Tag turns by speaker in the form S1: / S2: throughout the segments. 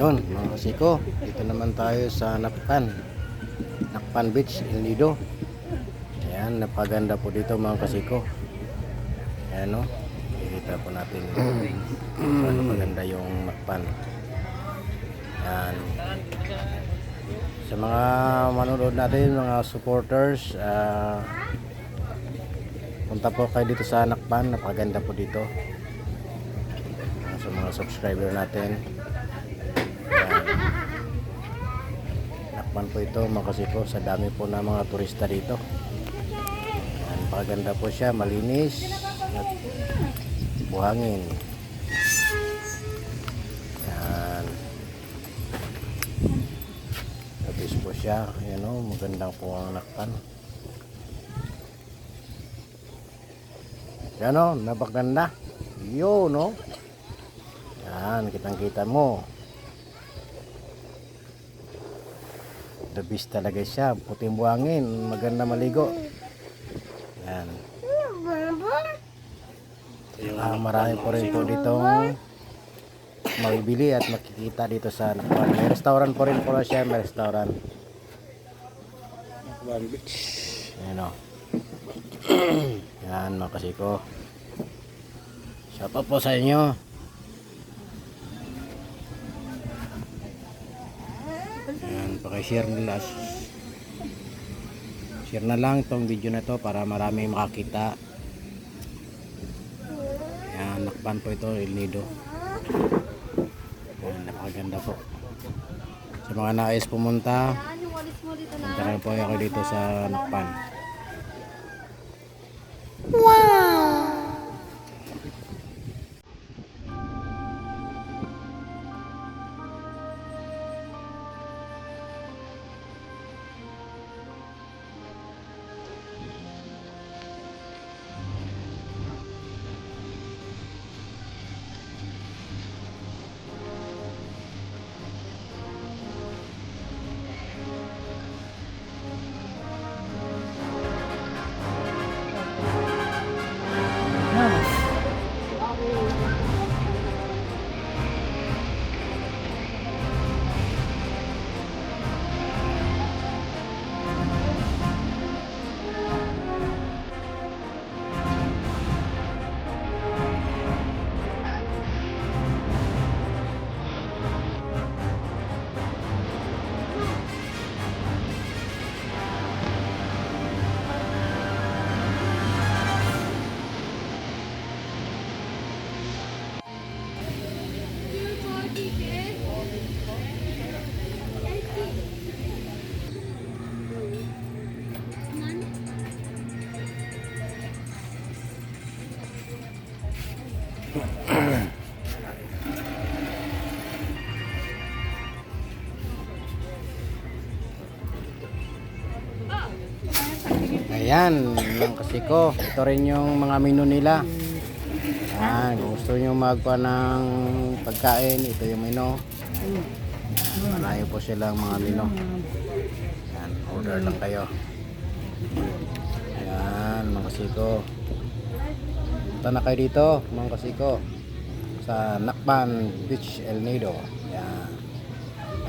S1: Yun, mga kasiko, dito naman tayo sa Nakpan. Nakpan Beach, El Nido. Ayan, napaganda po dito mga kasiko. Ayan o, nakikita po natin paano maganda yung Nakpan. Ayan. Sa mga manonood natin, mga supporters, ah, punta po kayo dito sa Nakpan, napaganda po dito. Sa mga subscriber natin. Ayan. Nakpan po ito mga kasiko sa dami po ng mga turista dito. Ayan, paganda po siya, malinis at buhangin. Ayan. Tapos po siya, ayan o, magandang po ang nakpan. Yan o, napakaganda. Yun o. Yan, kitang kita mo. The best talaga siya. Puting buhangin. Maganda maligo. Yan. Ah, marami po rin po ditong mabibili at makikita dito sa. May restaurant po rin po na siya. May restaurant.
S2: One beach.
S1: Yan o. Yan mga kasiko. Shout out po sa inyo. Pakishare nila. Share na lang tong video na to para marami makakita. Yan, nakpan po ito, El Nido. Yan, napakaganda po. Sa mga nais pumunta, punta po ako dito sa Nakpan. Ayan, mga kasiko. Ito rin yung mga menu nila. Ayan, gusto nyo magpa ng pagkain, ito yung menu. Marami po silang mga menu. Ayan, order lang kayo. Ayan, mga kasiko. Punta na kayo dito, mga kasiko. Sa Nakban Beach El Nido. Ayan.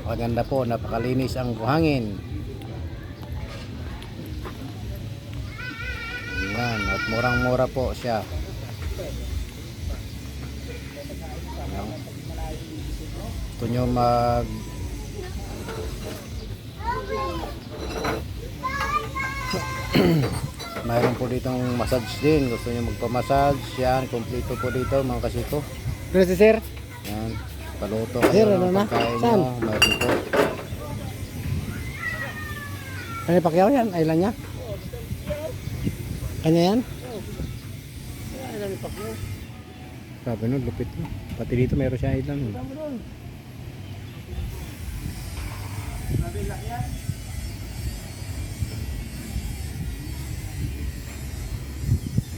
S1: Napakaganda po, napakalinis ang buhangin. Yan, at murang-mura po siya. Yan. Gusto nyo mag Mayroon po ditong massage din. Gusto nyo magpa-massage. Yan, kompleto po dito mga kasito.
S2: Gracias, sir.
S1: Yan, paluto
S2: Sir,
S1: kayo
S2: ano
S1: ng
S2: na?
S1: pagkain
S2: Saan?
S1: nyo. Mayroon po.
S2: Kanya Pacquiao yan? Island niya? Kanya yan?
S1: Sabi nun, lupit mo. Pati dito mayroon siya island.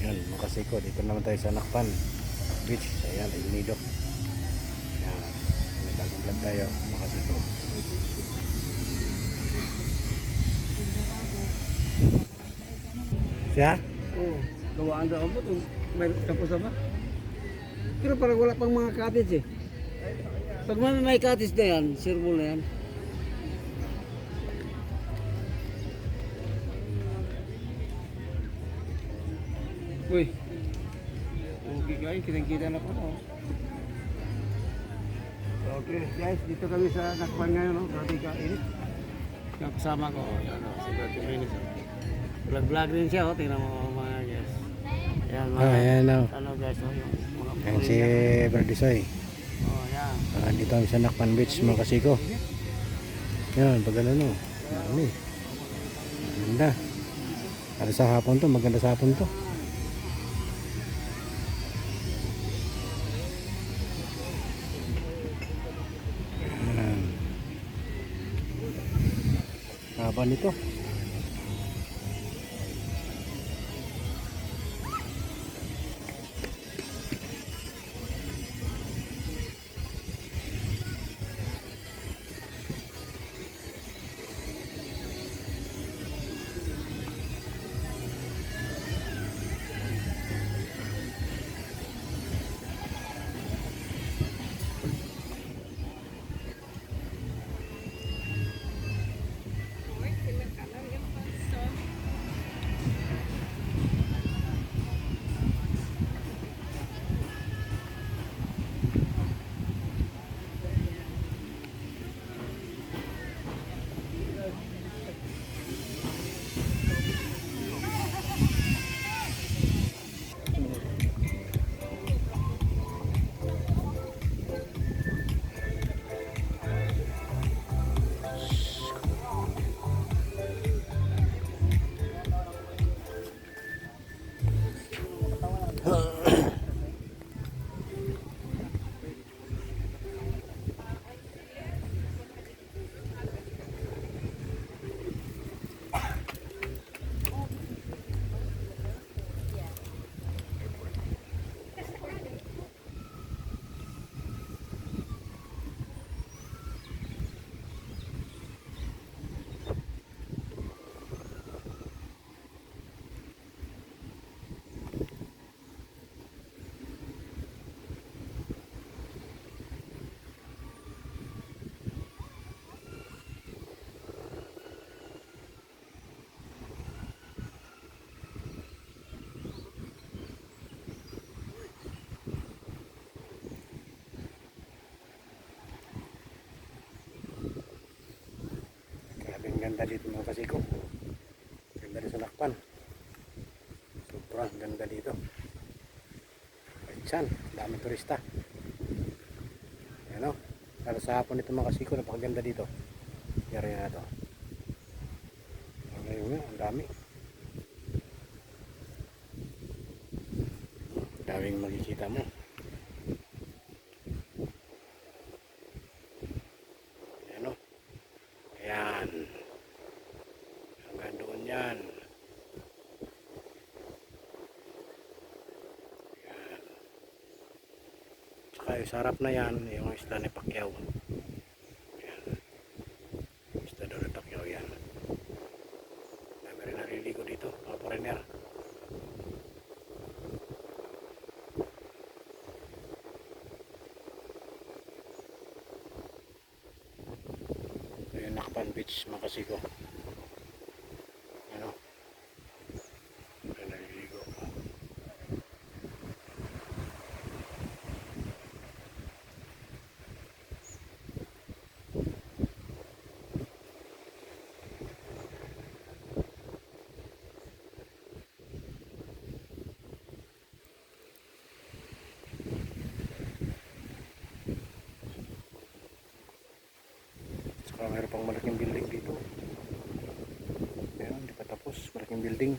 S1: Yan, mga kasiko. Dito naman tayo sa Nakpan Beach. Ayan, El Nido. Yan. May bagong vlog tayo, mga kasiko.
S2: Siya?
S3: Oo. Gawaan daw ako po. May tapos ba? Pero parang wala pang mga cottage eh. Pag may may katis na yan, sirbol na yan. Uy. Okay guys, kitang-kita na po. no? Okay guys, dito kami sa Nakpan ngayon. No? Grabe ka init. Kasama ko, yan. Oh. Vlog-vlog din siya, oh. tingnan mo. Yan, mga,
S1: Ah, ayan o.
S3: ano guys, oh, yung mga
S1: Ayan si
S3: puri
S1: Berdisoy.
S3: Oh, yan.
S1: Ah, dito kami sa Nakpan Beach mga kasiko. Yan, pag ano no. Dami. Maganda. Para sa hapon to, maganda sa hapon to. Yan. Haba nito. Ganda dito mga kasiko. Ganda rin sa Nakpan. Sobrang ganda dito. Pagsan, daming turista. Ayan o. Lalo sa hapon ito mga kasiko, napakaganda dito. Yari na ito. Ngayon nga, ang dami. Daming makikita mo. Ayan o. Ayan. Hanggang doon yan. Ayan. Tsaka yung sarap na yan, yung isla ni Pacquiao. Isla daw ni Pacquiao yan. Dami rin naliligo dito, mga foreigner. Ayan, Nakpan Beach, Makasiko. Ano? Ayan, naliligo. Mayroon pang malaking building dito. Ayan, di pa tapos. Malaking building.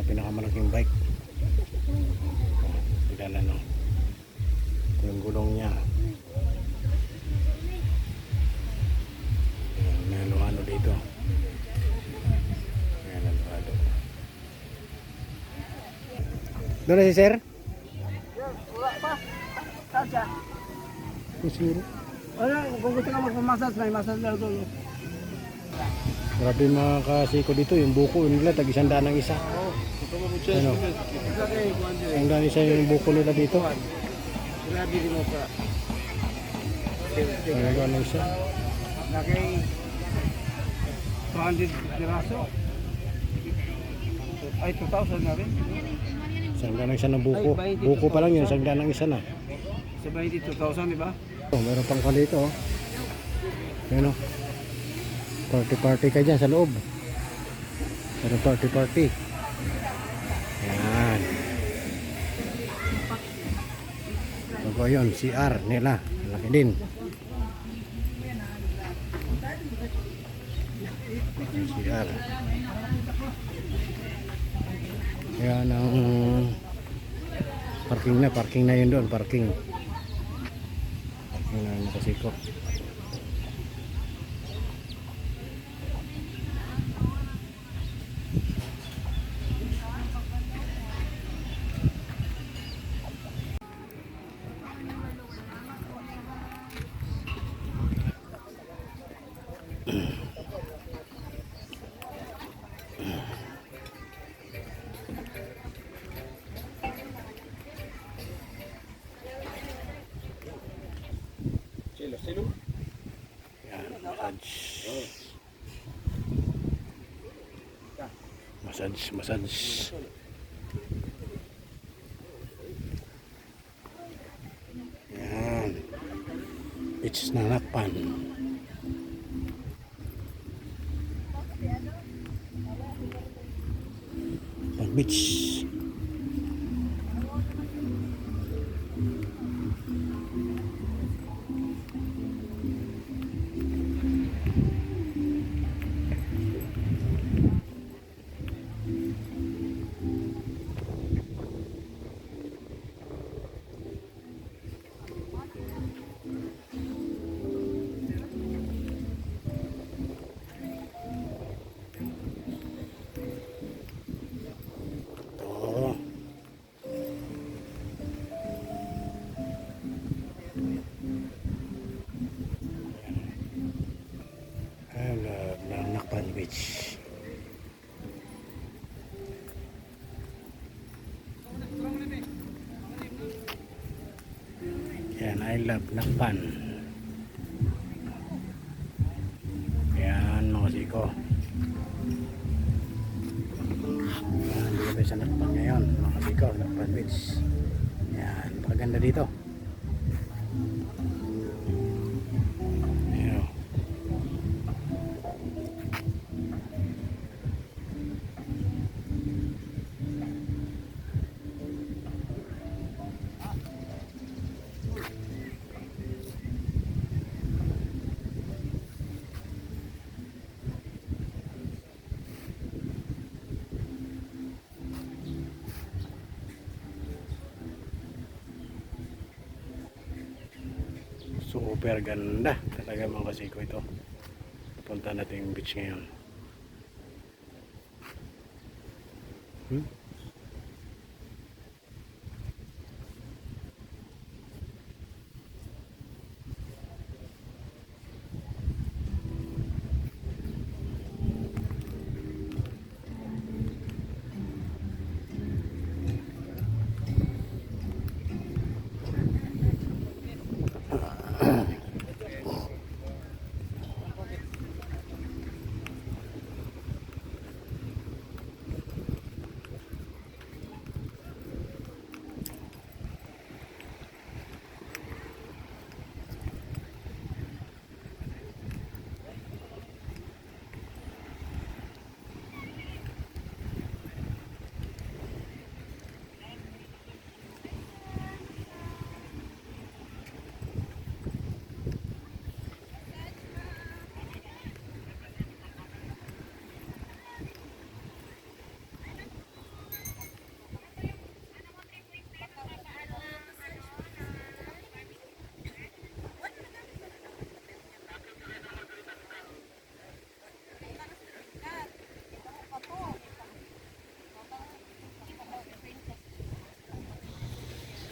S1: Ang pinakamalaking bike. Tignan ano. Ito yung gulong niya. May ano-ano dito. Ayan, ano-ano. Doon na si sir?
S3: Wala pa. Saan siya?
S1: Kusiro.
S3: Wala, kung gusto ka magpamasas, may masas lang doon.
S1: Grabe mga kasiko dito, yung buko nila, tag isang daan ang isa. Ano? Isang daan isa yung buko nila dito.
S3: Grabe din mo ka.
S1: Ang ano isa.
S3: Nakay 200 piraso. Ay, 2,000 na rin.
S1: Isang daan ang isa ng buko.
S3: Ay, 22,000.
S1: Buko pa lang yun, isang daan ang isa na.
S3: Sa 22,000, di ba?
S1: Oh, meron pang ka dito. Oh. Yan oh. Party party ka dyan sa loob. Meron party Bago yun, CR nila. Laki din. CR. Yan ang parking na, parking na yun doon, parking. Parking na yun Massage, massage. Yan. Beach na nakpan. Pag beach. Love Nakpan. Yan, mga siko. Yan, dito sa Nakpan ngayon, mga siko, Nakpan Beach. Yan, napakaganda dito. Super ganda talaga mga kasiko ito. Punta natin yung beach ngayon.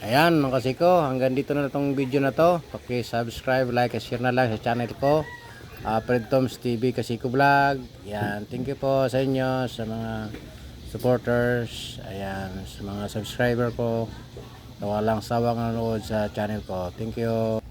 S1: Ayan mga kasiko, hanggang dito na itong video na to. Paki-subscribe, like, at share na lang sa channel ko. Uh, Fred Toms TV Kasiko Vlog. Ayan, thank you po sa inyo, sa mga supporters. Ayan, sa mga subscriber ko. Na walang sawang nanonood sa channel ko. Thank you.